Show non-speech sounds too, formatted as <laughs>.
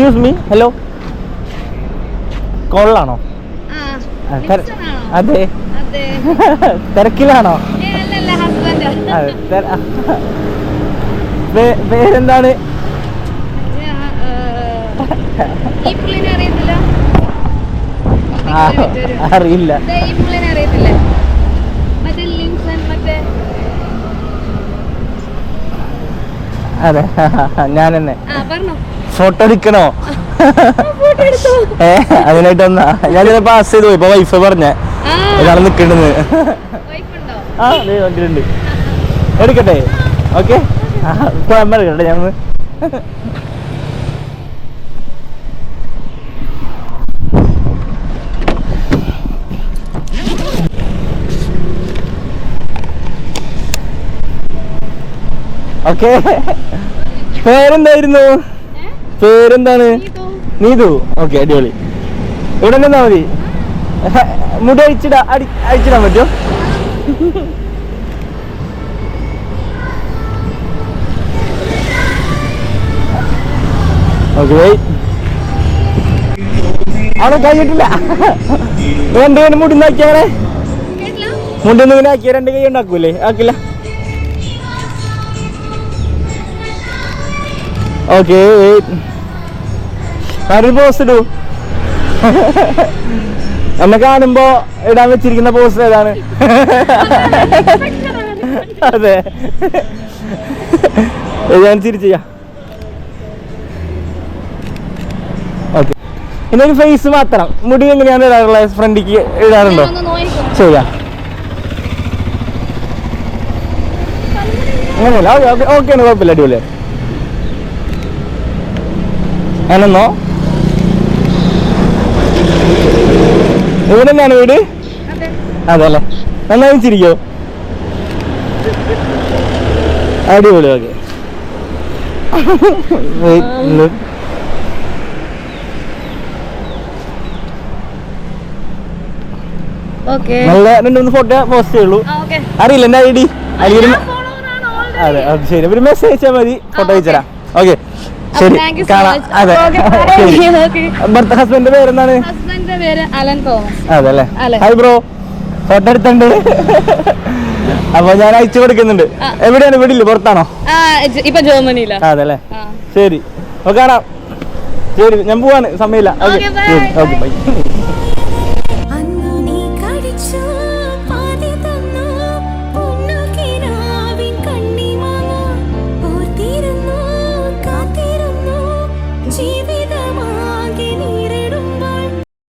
Excuse me hello കോളിലാണോ? അതെ. <laughs> തിരക്കിലാണോ? പേരെന്താണ്. <laughs> അറിയില്ല. അതെ <laughs> ഞാൻ തന്നെ പറഞ്ഞോ. ഫോട്ടോ എടുക്കണോ ഏ അതിനായിട്ട് വന്നാ. ഞാൻ ചില പാസ് ചെയ്തു പോയി. ഇപ്പൊ വൈഫ് പറഞ്ഞ. ഇതാണ് ഒരാൾ ഉണ്ടോ ആ അതെ വണ്ടിയിലുണ്ട് എടുക്കട്ടെ. ഓക്കെ? എടുക്കട്ടെ ഞാൻ ഓക്കെ. പേരെന്തായിരുന്നു? പേരെന്താണ്? നീതോ? ഓക്കെ അടിപൊളി. ഇവിടെ നിന്നാ മതി. മുടി അഴിച്ചിടാ അടി അഴിച്ചിടാൻ പറ്റുമോ? ഓക്കെ അവിടെ കഴിഞ്ഞിട്ടില്ല രണ്ട് കൈ മുടി കേട്ടില്ല? മുടി ഒന്നും ഇങ്ങനെ ആക്കിയ രണ്ട് കൈ ഉണ്ടാക്കൂലേ? ആക്കില്ല. ഓക്കെ ആരും പോസ്റ്റ് ഇടൂ. എന്നെ കാണുമ്പോ ഇടാൻ വെച്ചിരിക്കുന്ന പോസ്റ്റർ ഏതാണ്? അതെ. ഞാൻ ചെയ്യാം. ഓക്കെ. ഇനി ഒരു ഫേസ് മാത്രം. മുടി എങ്ങനെയാണ് ഇടാറുള്ളത്? ഫ്രണ്ടിക്ക് ഇടാറുണ്ടോ. ചെയ്യാം. അങ്ങനെയല്ല. ഓക്കെ ആണ് കുഴപ്പമില്ല. അടിപൊളിയാണ് ഞാനെന്നോ ഇവിടെ തന്നെയാണ് വീട്? അതെ. അല്ലേ നന്നായി ചിരിക്കോ? അടിപൊളി ഓക്കെ. നല്ല രണ്ട് മൂന്ന് ഫോട്ടോ പോസ്റ്റ് ചെയ്യുള്ളൂ. അറിയില്ല എന്റെ ഐ ഡി. അല്ലെങ്കിൽ. അതെ അത് ശരി. ഒരു മെസ്സേജ് അയച്ചാൽ മതി. ഫോട്ടോ അയച്ചു തരാം. ഓക്കെ. ശരി കാണാം. അതെ. ഭർത്ത <laughs> <laughs> ഹസ്ബൻഡിന്റെ പേരെന്താണ്? ഹസ്ബൻഡിന്റെ പേര് അലൻ തോമസ്. അതെ അല്ലേ. ഹായ് ബ്രോ ഫോട്ടോ എടുത്തുണ്ട് <laughs> അപ്പൊ ഞാൻ അയച്ചു കൊടുക്കുന്നുണ്ട്. എവിടെയാണ്? വീടില്ല പുറത്താണോ? ഇപ്പൊ ജർമ്മനിയില. അതെ അല്ലേ ശരി. അപ്പൊ കാണാം. ശരി ഞാൻ പോവാണ്. സമയമില്ല. Okay okay. ബൈ